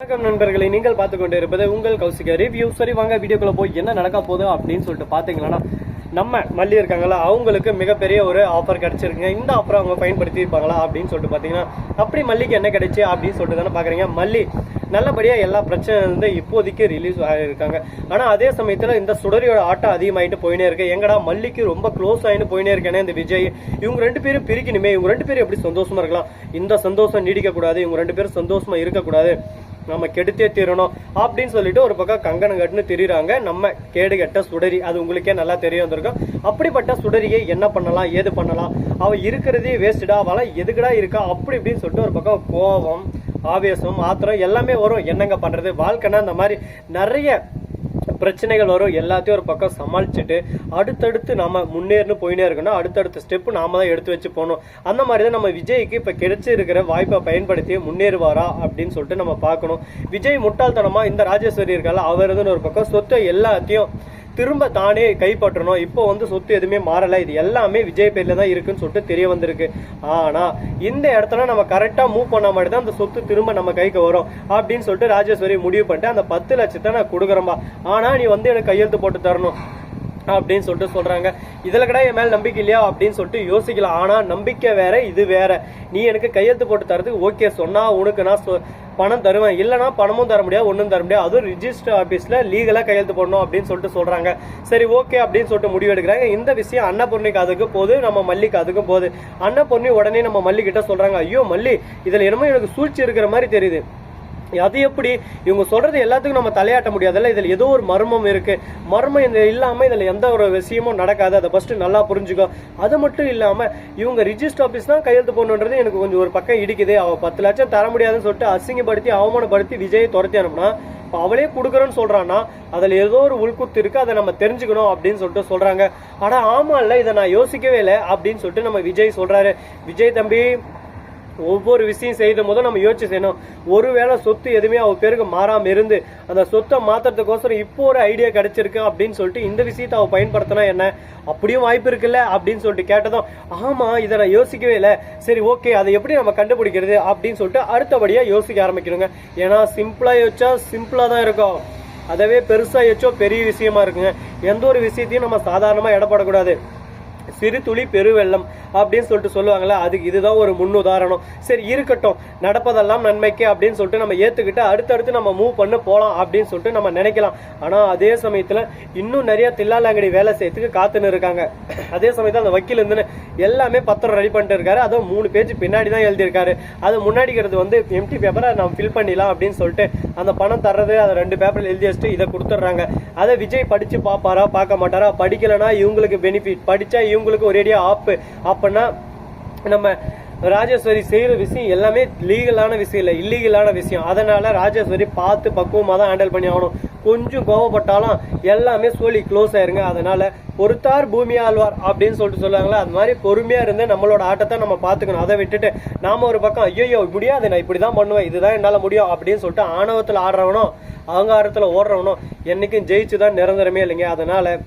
வணக்கம் நண்பர்களை நீங்கள் பார்த்து கொண்டு இருப்பது உங்கள் கௌசிக ரிவ்யூ சரி வாங்க வீடியோக்குள்ள போய் என்ன நடக்க போகுது அப்படின்னு சொல்லிட்டு பார்த்தீங்கன்னா நம்ம மல்லி இருக்காங்களா அவங்களுக்கு மிகப்பெரிய ஒரு ஆஃபர் கிடைச்சிருக்குங்க. இந்த ஆஃபர் அவங்க பயன்படுத்தி இருப்பாங்களா அப்படின்னு சொல்லிட்டு பார்த்தீங்கன்னா அப்படி மல்லிக்கு என்ன கிடைச்சு அப்படின்னு சொல்லிட்டு தானே பார்க்குறீங்க. மல்லி நல்லபடியாக எல்லா பிரச்சனை இப்போதைக்கு ரிலீஸ் ஆகிருக்காங்க ஆனால் அதே சமயத்தில் இந்த சுடரியோட ஆட்டம் அதிகமாயிட்டு போயினே இருக்கு. எங்கடா மல்லிக்கு ரொம்ப க்ளோஸ் ஆகிட்டு போயினே இருக்கேனே இந்த விஜய். இவங்க ரெண்டு பேரும் பிரிக்கணுமே. இவங்க ரெண்டு பேரும் எப்படி சந்தோஷமா இருக்கலாம்? இந்த சந்தோஷம் நீடிக்கக்கூடாது இவங்க ரெண்டு பேரும் சந்தோஷமா இருக்கக்கூடாது நம்ம கெடுத்தே தீரணும் அப்படின்னு சொல்லிட்டு ஒரு பக்கம் கங்கணம் கட்டுன்னு திரிகிறாங்க நம்ம கேடு கெட்ட சுடரி அது உங்களுக்கே நல்லா தெரிய வந்திருக்கும். அப்படிப்பட்ட சுடரியை என்ன பண்ணலாம்? ஏது பண்ணலாம்? அவள் இருக்கிறதே வேஸ்டடா அவள எதுக்குடா இருக்கா? அப்படி இப்படின்னு சொல்லிட்டு ஒரு பக்கம் கோபம் ஆவேசம் ஆத்திரம் எல்லாமே வரும். என்னங்க பண்ணுறது வாழ்க்கைன்னா இந்த மாதிரி நிறைய பிரச்சனைகள் வரும் எல்லாத்தையும் ஒரு பக்கம் சமாளிச்சுட்டு அடுத்தடுத்து நம்ம முன்னேறினு போயினே இருக்கணும். அடுத்தடுத்த ஸ்டெப் நாம தான் எடுத்து வச்சு போகணும். அந்த மாதிரி தான் நம்ம விஜய்க்கு இப்போ கிடைச்சிருக்கிற வாய்ப்பை பயன்படுத்தி முன்னேறுவாரா அப்படின்னு சொல்லிட்டு நம்ம பார்க்கணும். விஜய் முட்டாள்தனமா இந்த ராஜேஸ்வரி இருக்கால அவர் ஒரு பக்கம் சொத்தை எல்லாத்தையும் திரும்ப தானே கைப்பற்றணும். இப்போ வந்து சொத்து எதுவுமே மாறலை. இது எல்லாமே விஜய் பேரில் தான் இருக்குன்னு சொல்லிட்டு தெரிய வந்திருக்கு. ஆனால் இந்த இடத்துல நம்ம கரெக்டாக மூவ் பண்ண மாதிரி தான் அந்த சொத்து திரும்ப நம்ம கைக்கு வரும். அப்படின்னு சொல்லிட்டு ராஜேஸ்வரி முடிவு பண்ணிட்டு அந்த பத்து லட்சத்தை நான் கொடுக்குறேன்பா. ஆனால் நீ வந்து எனக்கு கையெழுத்து போட்டு தரணும். அப்படின்னு சொல்லிட்டு சொல்கிறாங்க இதில் கூட என் மேலே நம்பிக்கை இல்லையா அப்படின்னு சொல்லிட்டு யோசிக்கலாம். ஆனால் நம்பிக்கை வேற இது வேற. நீ எனக்கு கையெழுத்து போட்டு தரதுக்கு ஓகே சொன்னால் உனக்கு நான் சொ- பணம் தருவேன். இல்லைனா பணமும் தர முடியாது ஒன்றும் தர முடியாது. அதுவும் ரிஜிஸ்டர் ஆஃபீஸில் லீகலாக கையெழுத்து போடணும் அப்படின்னு சொல்லிட்டு சொல்கிறாங்க சரி ஓகே அப்படின்னு சொல்லிட்டு முடிவு எடுக்கிறாங்க. இந்த விஷயம் அன்னபூர்ணிக்கு அதுக்கு போது நம்ம மல்லிக்கு அதுக்கும் போகுது. அன்னபூர்ணி உடனே நம்ம மல்லிக்கிட்ட சொல்கிறாங்க ஐயோ மல்லி இதில் என்னமோ எனக்கு சூழ்ச்சி இருக்கிற மாதிரி தெரியுது. அது எப்படி? இவங்க சொல்றது எல்லாத்துக்கும் நம்ம தலையாட்ட முடியாதுல்ல? இதுல ஏதோ ஒரு மர்மம் இருக்கு. மர்மம் இந்த இல்லாம இதுல எந்த ஒரு விஷயமும் நடக்காது. அதை ஃபர்ஸ்ட் நல்லா புரிஞ்சுக்கோ. அது மட்டும் இல்லாம இவங்க ரிஜிஸ்டர் ஆபீஸ் தான் கையெழுத்து போடணுன்றது எனக்கு கொஞ்சம் ஒரு பக்கம் இடிக்குது. அவ பத்து லட்சம் தர முடியாதுன்னு சொல்லிட்டு அசிங்கப்படுத்தி அவமானப்படுத்தி விஜயை துரத்தி அனுப்புனா இப்போ அவளே கொடுக்குறேன்னு சொல்கிறான்னா அதில் ஏதோ ஒரு உள்குத்து இருக்குது அதை நம்ம தெரிஞ்சுக்கணும் அப்படின்னு சொல்லிட்டு சொல்கிறாங்க ஆனால் ஆமா இல்லை இதை நான் யோசிக்கவே இல்லை அப்படின்னு சொல்லிட்டு நம்ம விஜய் சொல்கிறாரு விஜய் தம்பி ஒவ்வொரு விஷயம் செய்த போதும் நம்ம யோசிச்சு செய்யணும். ஒருவேளை சொத்து எதுவுமே அவ பேருக்கு மாறாம இருந்து அந்த சொத்தை மாத்துறதுக்கோசரம் இப்போ ஒரு ஐடியா கிடைச்சிருக்கு அப்படின்னு சொல்லிட்டு இந்த விஷயத்தை அவள் பயன்படுத்தினா என்ன? அப்படியும் வாய்ப்பு இருக்குல்ல? அப்படின்னு சொல்லிட்டு கேட்டதும் ஆமா இதை நான் யோசிக்கவே இல்லை. சரி ஓகே அதை எப்படி நம்ம கண்டுபிடிக்கிறது அப்படின்னு சொல்லிட்டு அடுத்தபடியா யோசிக்க ஆரம்பிக்கணுங்க. ஏன்னா சிம்பிளா யோசிச்சா சிம்பிளா தான் இருக்கும். அதவே பெருசா யோசிச்சோ பெரிய விஷயமா இருக்குங்க. எந்த ஒரு விஷயத்தையும் நம்ம சாதாரணமா இடப்படக்கூடாது சிறு துளி பெருவெள்ளம் அப்படின்னு சொல்லிட்டு சொல்லுவாங்களே அதுக்கு இதுதான் ஒரு முன் உதாரணம் சரி இருக்கட்டும். நடப்பதெல்லாம் நன்மைக்கு அப்படின்னு சொல்லிட்டு நம்ம ஏத்துக்கிட்டு அடுத்தடுத்து நம்ம மூவ் பண்ண போகலாம் அப்படின்னு சொல்லிட்டு நம்ம நினைக்கலாம். ஆனா அதே சமயத்துல இன்னும் நிறைய தில்லாலங்கடி வேலை செய்யறதுக்கு காத்துன்னு இருக்காங்க. அதே சமயத்துல அந்த வக்கீல் இருந்து எல்லாமே பத்திரம் ரெடி பண்ணிட்டு இருக்காரு. அதுவும் மூணு பேஜ் பின்னாடி தான் எழுதியிருக்காரு. அது முன்னாடிக்கிறது வந்து எம்டி பேப்பரை நம்ம ஃபில் பண்ணிடலாம் அப்படின்னு சொல்லிட்டு அந்த பணம் தர்றது அதை ரெண்டு பேப்பரில் எழுதி வச்சுட்டு இதை கொடுத்துட்றாங்க. அதை விஜய் படிச்சு பார்ப்பாரா பார்க்க மாட்டாரா? படிக்கலைன்னா இவங்களுக்கு பெனிஃபிட் படிச்சா இவங்களுக்கு ஒரேடியா ஆப்பு அப்பன்னா நம்ம ராஜேஸ்வரி செய்கிற விஷயம் எல்லாமே லீகலான விஷயம் இல்லை இல்லீகலான விஷயம். அதனால ராஜேஸ்வரி பார்த்து பக்குவமா தான் ஹேண்டில் பண்ணி ஆகணும். கொஞ்சம் கோவப்பட்டாலும் எல்லாமே சொல்லி க்ளோஸ் ஆயிருங்க. அதனால பொறுத்தார் பூமி ஆழ்வார் அப்படின்னு சொல்லிட்டு சொல்லுவாங்களே அது மாதிரி பொறுமையா இருந்து நம்மளோட ஆட்டத்தை நம்ம பார்த்துக்கணும். அதை விட்டுட்டு நாம ஒரு பக்கம் ஐயோ முடியாது நான் இப்படி தான் பண்ணுவேன் இதுதான் என்னால முடியும் அப்படின்னு சொல்லிட்டு ஆணவத்தில் ஆடுறவனோ அகங்காரத்தில் ஓடுறவனோ என்னைக்கும் ஜெயிச்சு தான் நிரந்தரமே இல்லைங்க. அதனால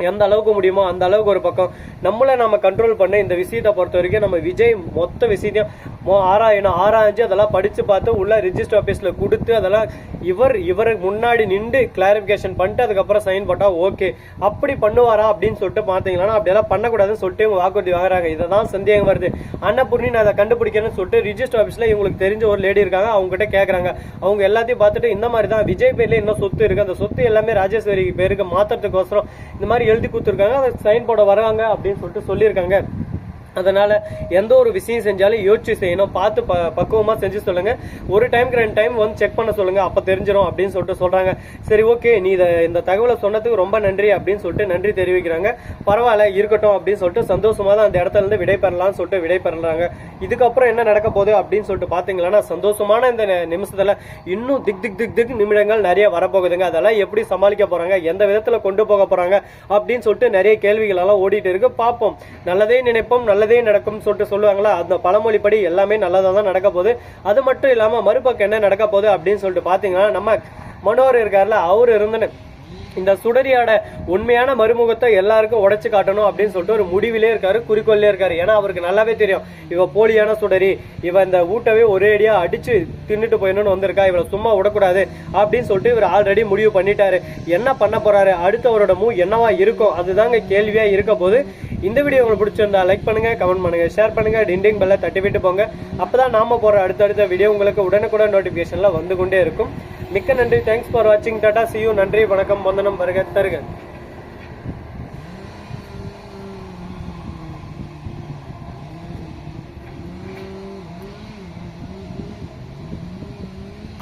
எந்த அளவுக்கு முடியுமோ அந்த அளவுக்கு ஒரு பக்கம். நம்மளை நம்ம கண்ட்ரோல் பண்ண இந்த விஷயத்தை பொறுத்த வரைக்கும் நம்ம விஜய் மொத்த விஷயத்தையும் மொ ஆராயணும் ஆராய்ஞ்சு அதெல்லாம் படித்து பார்த்து உள்ள ரிஜிஸ்டர் ஆஃபீஸில் கொடுத்து அதெல்லாம் இவர் இவருக்கு முன்னாடி நின்று கிளாரிஃபிகேஷன் பண்ணிட்டு அதுக்கப்புறம் சைன் போட்டால் ஓகே அப்படி பண்ணுவாரா அப்படின்னு சொல்லிட்டு பார்த்தீங்கன்னா அப்படியெல்லாம் பண்ணக்கூடாதுன்னு சொல்லிட்டு இவங்க வாக்குறுதி வாங்குறாங்க. இதை தான் சந்தேகம் வருது. அன்னபூர்ணி நான் அதை கண்டுபிடிக்கிறேன்னு சொல்லிட்டு ரிஜிஸ்டர் ஆஃபீஸில் இவங்களுக்கு தெரிஞ்ச ஒரு லேடி இருக்காங்க. அவங்ககிட்ட கேட்குறாங்க அவங்க எல்லாத்தையும் பார்த்துட்டு இந்த மாதிரி தான் விஜய் பேர்லேயே இன்னும் சொத்து இருக்குது அந்த சொத்து எல்லாமே ராஜேஸ்வரி பேருக்கு மாத்துறதுக்கோசரம் இந்த மாதிரி எழுதி கொடுத்துருக்காங்க அதை சைன் போட வராங்க அப்படின்னு சொல்லிட்டு சொல்லியிருக்காங்க. அதனால் எந்த ஒரு விஷயம் செஞ்சாலும் யோசிச்சு செய்யணும். பார்த்து ப பக்குவமாக செஞ்சு சொல்லுங்கள் ஒரு டைம்க்கு ரெண்டு டைம் வந்து செக் பண்ண சொல்லுங்கள் அப்போ தெரிஞ்சிடும் அப்படின்னு சொல்லிட்டு சொல்கிறாங்க சரி ஓகே நீ இதை இந்த தகவலை சொன்னதுக்கு ரொம்ப நன்றி அப்படின்னு சொல்லிட்டு நன்றி தெரிவிக்கிறாங்க. பரவாயில்ல இருக்கட்டும் அப்படின்னு சொல்லிட்டு சந்தோஷமாக தான் அந்த இடத்துல இருந்து விடை பெறலாம்னு சொல்லிட்டு விடை பெறலாங்க இதுக்கப்புறம் என்ன நடக்க போகுது அப்படின்னு சொல்லிட்டு பார்த்தீங்களன்னா சந்தோஷமான இந்த நிமிஷத்தில் இன்னும் திக் திக் திக் திக் நிமிடங்கள் நிறைய வரப்போகுதுங்க. அதெல்லாம் எப்படி சமாளிக்க போகிறாங்க எந்த விதத்தில் கொண்டு போக போகிறாங்க அப்படின்னு சொல்லிட்டு நிறைய கேள்விகளெல்லாம் ஓடிட்டு இருக்கு. பார்ப்போம். நல்லதே நினைப்போம் நல்ல நல்லதே நடக்கும்னு சொல்லிட்டு சொல்லுவாங்களா? அந்த பழமொழிப்படி எல்லாமே நல்லதாக தான் நடக்க போகுது. அது மட்டும் இல்லாமல் மறுபக்கம் என்ன நடக்க போகுது அப்படின்னு சொல்லிட்டு பார்த்தீங்கன்னா நம்ம மனோர் இருக்கார்ல அவர் இருந்துன்னு இந்த சுடரியோட உண்மையான மறுமுகத்தை எல்லாருக்கும் உடச்சு காட்டணும் அப்படின்னு சொல்லிட்டு ஒரு முடிவிலே இருக்காரு குறிக்கோள்லேயே இருக்காரு. ஏன்னா அவருக்கு நல்லாவே தெரியும். இவ போலியான சுடரி இவ இந்த ஊட்டவே ஒரே அடியா அடிச்சு தின்னுட்டு போயிடணும்னு வந்திருக்கா இவளை சும்மா விடக்கூடாது அப்படின்னு சொல்லிட்டு இவர் ஆல்ரெடி முடிவு பண்ணிட்டாரு. என்ன பண்ண போறாரு? அடுத்தவரோட மூ என்னவா இருக்கும்? அதுதாங்க கேள்வியா இருக்க போது இந்த வீடியோ உங்களுக்கு பிடிச்சிருந்தா லைக் பண்ணுங்க கமெண்ட் பண்ணுங்க ஷேர் பண்ணுங்க டிண்டிங் பெல்ல தட்டி விட்டு போங்க. அப்பதான் நாம போற அடுத்தடுத்த வீடியோ உங்களுக்கு உடனுக்குடன் நோட்டிபிகேஷன்ல வந்து கொண்டே இருக்கும். மிக்க நன்றி. தேங்க்ஸ் ஃபார் வாட்சிங் டாட்டா சியூ நன்றி வணக்கம். வந்தனம். வருக தருக.